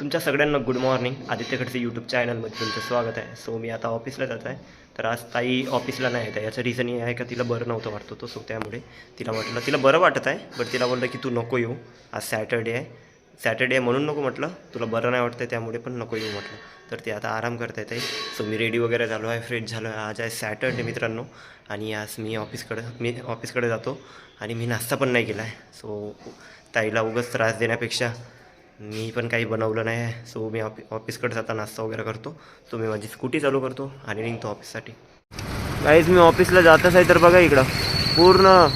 तुमच्या सगळ्यांना good morning आदित्यकडचे YouTube चॅनलमध्ये तुमचं स्वागत आहे. सो मी आता ऑफिसला जात आहे. तर आज ताई ऑफिसला नाही येत आहे. याचं रिझन हे आहे का तिला बरं नव्हतं वाटत होतं. सो त्यामुळे तिला म्हटलं तिला बरं वाटत आहे बट तिला बोललं की तू नको येऊ. आज सॅटर्डे आहे. सॅटर्डे आहे म्हणून नको म्हटलं. तुला बरं नाही वाटतं त्यामुळे पण नको येऊ म्हटलं. तर ते आता आराम करता येते सो मी रेडी वगैरे झालो आहे. फ्रेश झालो आहे. आज आहे सॅटर्डे मित्रांनो. आणि आज मी ऑफिसकडं मी ऑफिसकडे जातो. आणि मी नाश्ता पण नाही केला आहे. सो ताईला उगाच त्रास देण्यापेक्षा मी पण काही बनवलं नाही आहे. सो मी ऑफि ऑफिसकडे जाता नाश्ता वगैरे करतो. सो मी माझी स्कूटी चालू करतो आणि निघतो ऑफिससाठी काहीच मी ऑफिसला जातच आहे तर बघा इकडं. पूर्ण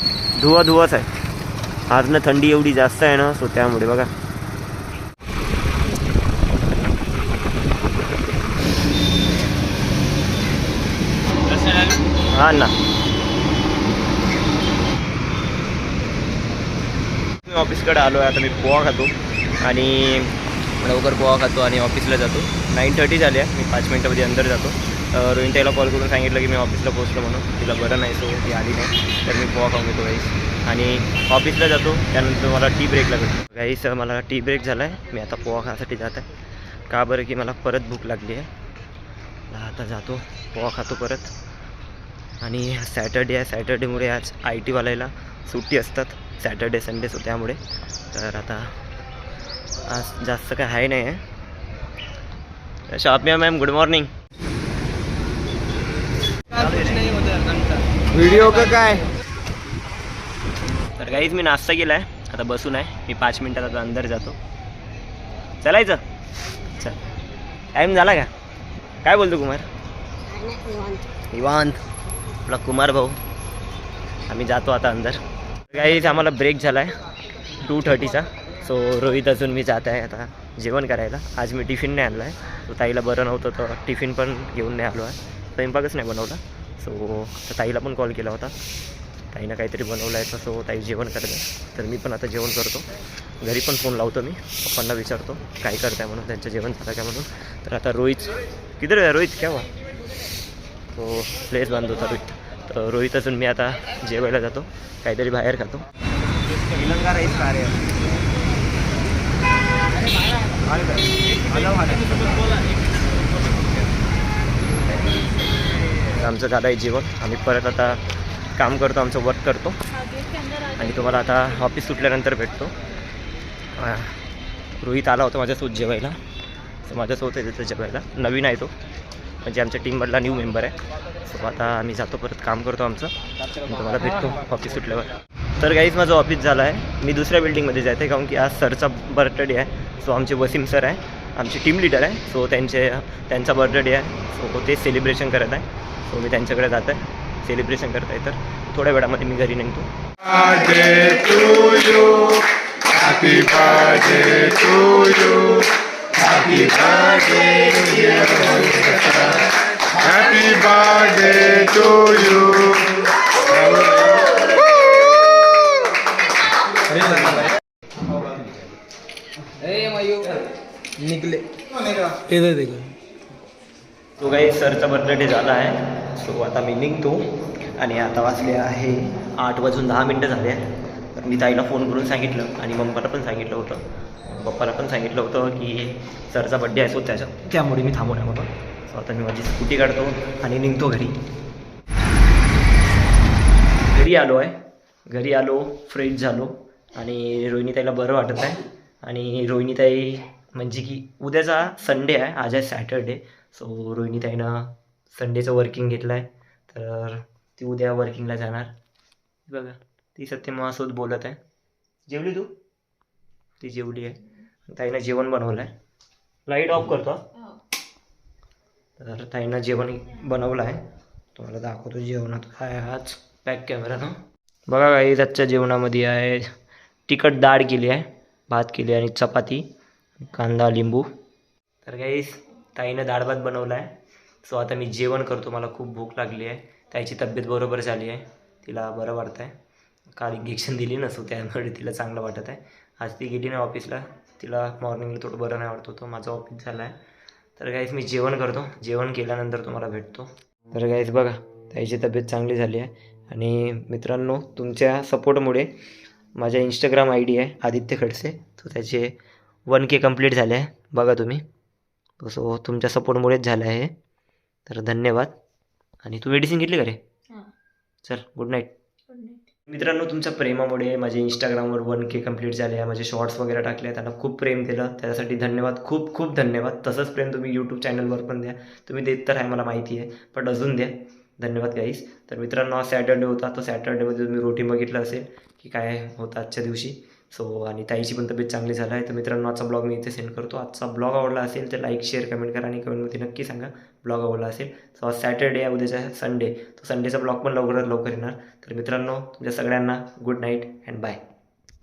धुवा धुवाच आहे. आज ना थंडी एवढी जास्त आहे ना सो त्यामुळे बघा. हा ना. मी ऑफिसकडे आलो आहे आता मी पोहा खातो. आणि लवकर पोहा खातो आणि ऑफिसला जातो. नाईन थर्टी झाली आहे. मी पाच मिनटामध्ये अंदर जातो. अं, रोहिणी कॉल करून सांगितलं की मी ऑफिसला पोहोचलो म्हणून. तिला बरं नाही सो ती आली नाही. तर मी पोहा खाऊन घेतो गाईस आणि ऑफिसला जातो. त्यानंतर मला टी ब्रेकला भेटतो. गाईस मला टी ब्रेक झाला आहे मी आता पोहा खाण्यासाठी जात आहे. का बरं की मला परत भूक लागली आहे. आता जातो. पोहा खातो परत. आणि सॅटर्डे आहे. सॅटर्डेमुळे आज आय टीवाल्याला सुट्टी असतात. सॅटर्डे संडे सो त्यामुळे. तर आता आज जास्त काय आहे नाही आहे. शापिया मॅम गुड मॉर्निंग व्हिडिओ का काय? तर काहीच मी नाश्ता केला आहे आता बसून आहे. मी पाच मिनटात आता अंदर जातो. चलायचं? चल. टाईम झाला का? काय बोलतो कुमार? निवांत. आपला कुमार भाऊ. आम्ही जातो आता अंदर. काहीच आम्हाला ब्रेक झाला आहे टू थर्टीचा सो रोहित अजून मी जात आहे आता जेवण करायला. आज मी टिफिन नाही आणला आहे. सो ताईला बरं नव्हतं तर टिफिन पण घेऊन नाही आलो आहे. स्वयंपाकच नाही बनवला. सो ताईला पण कॉल केला होता. ताईनं काहीतरी बनवलं आहे तर सो ताई जेवण करत आहे. तर मी पण आता जेवण करतो. घरी पण फोन लावतो मी. पप्पांना विचारतो काय करताय? म्हणून त्यांचं जेवण झालं का? म्हणून. तर आता रोहित किती आहे रोहित? केव्हा तो प्लेस बांधतो होता रोहित. तर रोहित अजून मी आता जेवायला जातो. काहीतरी बाहेर खातो. श्रीलंका राईस कार्य आमचं झालं आहे जेवण. आम्ही परत आता काम करतो आमचं वर्क करतो. आणि तुम्हाला आता ऑफिस सुटल्यानंतर भेटतो. रोहित आला होता माझ्यासोबत जेवायला. तर माझ्यासोबत आहे तिथं जेवायला. नवीन आहे तो. म्हणजे आमच्या टीममधला न्यू मेंबर आहे. सो आता आम्ही जातो परत काम करतो आमचं. आणि तुम्हाला भेटतो ऑफिस सुटल्यावर. तर काहीच माझं ऑफ़िस झालं आहे. मी दुसऱ्या बिल्डिंगमध्ये जाते कारण की आज सरचा बर्थडे आहे. सो आमचे वसीम सर आहे. आमचे टीम लिडर आहे. सो त्यांचे, त्यांचा बर्थडे आहे. सो ते सेलिब्रेशन करत आहे. सो मी त्यांच्याकडे जात आहे सेलिब्रेशन करत आहे तर थोड्या वेळामध्ये मी घरी निघतो. इधर दे तो काही सरचा बर्थडे झाला आहे. सो आता मी निघतो आणि आता वाजले आहे आठ वाजून दहा मिनटं झाले आहे तर मी ताईला फोन करून सांगितलं आणि मम्माला पण सांगितलं होतं. पप्पाला पण सांगितलं होतं की सरचा बड्डे आहे सो त्याच्या त्यामुळे मी थांबवणार म्हणून सो आता मी माझी स्कूटी काढतो आणि निघतो घरी. घरी आलो आहे. घरी आलो फ्रेश झालो आणि रोहिणीताईला बरं वाटत आहे. आणि रोहिणीताई म्हणजे की उद्याचा संडे आहे आज आहे सॅटरडे सो रोहिणीताईनं संडेचं वर्किंग घेतलं आहे तर ती उद्या वर्किंगला जाणार. बघा. ती सत्य माझ्यासोबत बोलत आहे. जेवली तू? ती जेवली आहे. ताईनं जेवण बनवलं आहे लाइट ऑफ करतो. तर ताईनं जेवण बनवलं आहे. तुम्हाला दाखवतो जेवणात काय आज. पॅक कॅमेरानं बघा काही आजच्या जेवणामध्ये आहे. तिखट डाळ केली आहे. भात केली आणि चपाती. कांदा लिंबू. तर काही ताईनं डाळ भात बनवला आहे सो आता मी जेवण करतो. मला खूप भूक लागली आहे. ताईची तब्येत बरोबर झाली आहे. तिला बरं वाटतं आहे काल इंजेक्शन दिली नसो त्यामुळे तिला चांगलं वाटत आहे. आज ती गेली नाही ऑफिसला. तिला मॉर्निंगला थोडं बरं नाही वाटत होतं. माझं ऑफिस झालं आहे तर काहीच मी जेवण करतो. जेवण केल्यानंतर तुम्हाला भेटतो. तर काहीच बघा ताईची तब्येत चांगली झाली आहे. आणि मित्रांनो तुमच्या सपोर्टमुळे माझ्या इंस्टाग्राम आय डी आहे आदित्य खडसे. तो त्याचे वन के कंप्लीट झाले आहे. बघा तुम्ही. सो तुमच्या सपोर्टमुळेच झालं आहे तर धन्यवाद. आणि तू मेडिसिन घेतली का रे? हां. चल गुड नाईट मित्रांनो तुमच्या प्रेमामुळे माझे इंस्टाग्रामवर वन के कंप्लीट झाले आहे. माझे शॉर्ट्स वगैरे टाकले त्यांना खूप प्रेम दिलं त्यासाठी धन्यवाद. खूप खूप धन्यवाद. तसंच प्रेम तुम्ही यूट्यूब चॅनलवर पण द्या. तुम्ही देत तर आहे मला माहिती आहे. पण अजून द्या. धन्यवाद गाईस तर मित्रांनो आज सॅटर्डे होता. तो सॅटर्डेमध्ये तुम्ही रोटीन बघितलं असेल की काय होतं आजच्या दिवशी. सो आणि ताईची पण तब्येत चांगली झाला आहे. तर मित्रांनो आजचा ब्लॉग मी इथे सेंड करतो. आजचा ब्लॉग आवडला असेल तर लाईक शेअर कमेंट करा आणि कमेंटमध्ये नक्की सांगा ब्लॉग आवडला असेल. सो आज सॅटर्डे आहे उद्याचा संडे. तो संडेचा ब्लॉग पण लवकरात लवकर येणार. तर मित्रांनो तुमच्या सगळ्यांना गुड नाईट अँड बाय.